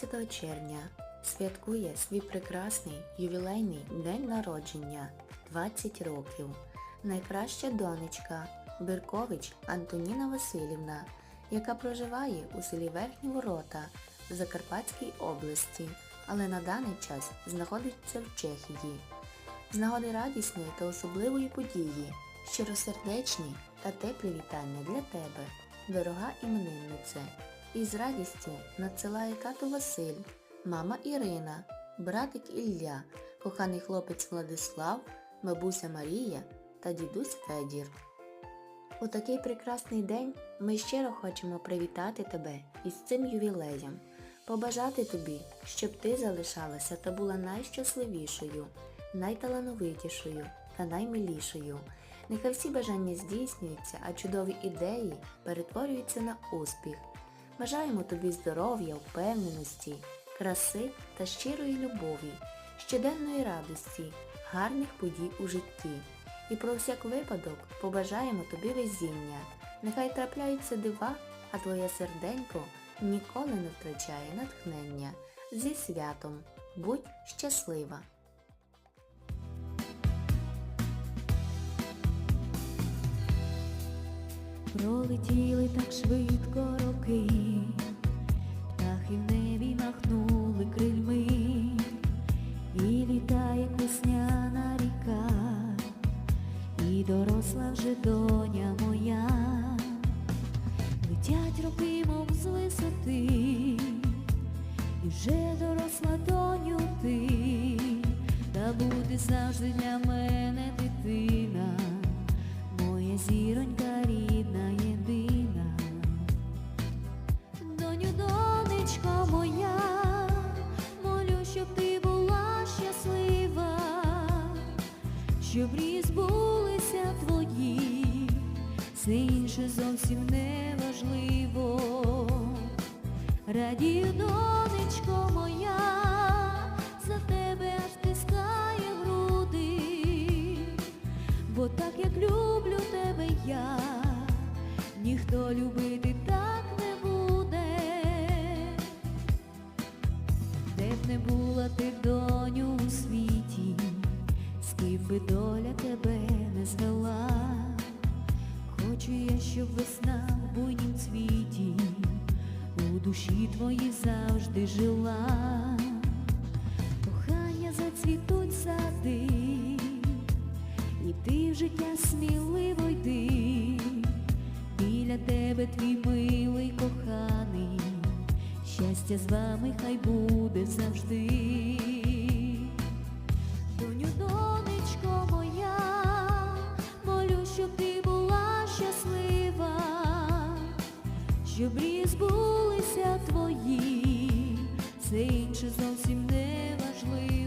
15 червня святкує свій прекрасний ювілейний день народження 20 років. Найкраща донечка Беркович Антоніна Васильівна, яка проживає у селі Верхні Ворота в Закарпатській області, але на даний час знаходиться в Чехії. З нагоди радісної та особливої події, щиросердечні та теплі вітання для тебе, дорога імениннице. І з радістю надсилає Кату Василь, мама Ірина, братик Ілля, коханий хлопець Владислав, бабуся Марія та дідусь Федір. У такий прекрасний день ми щиро хочемо привітати тебе із цим ювілеєм, побажати тобі, щоб ти залишалася та була найщасливішою, найталановитішою та наймилішою. Нехай всі бажання здійснюються, а чудові ідеї перетворюються на успіх. Бажаємо тобі здоров'я, впевненості, краси та щирої любові, щоденної радості, гарних подій у житті. І про всяк випадок побажаємо тобі везіння. Нехай трапляються дива, а твоє серденько ніколи не втрачає натхнення. Зі святом будь щаслива! Пролетіли так швидко роки, птахи в небі махнули крильми, і літає весняна ріка, і доросла вже доня моя, летять роки, мов з висоти, і вже доросла доню ти, та буде завжди для мене дитина. Моя зіронька рідна щоб збулися твої, все інше зовсім не важливо. Радію, донечко з доля тебе не звела, хочу я, щоб весна в буйнім цвіті у душі твоїй завжди жила. Кохання зацвітуть сади, і ти в життя сміливо йди, біля тебе твій милий коханий, щастя з вами хай буде завжди. Щоб мрії збулися твої, все інше зовсім не важливо.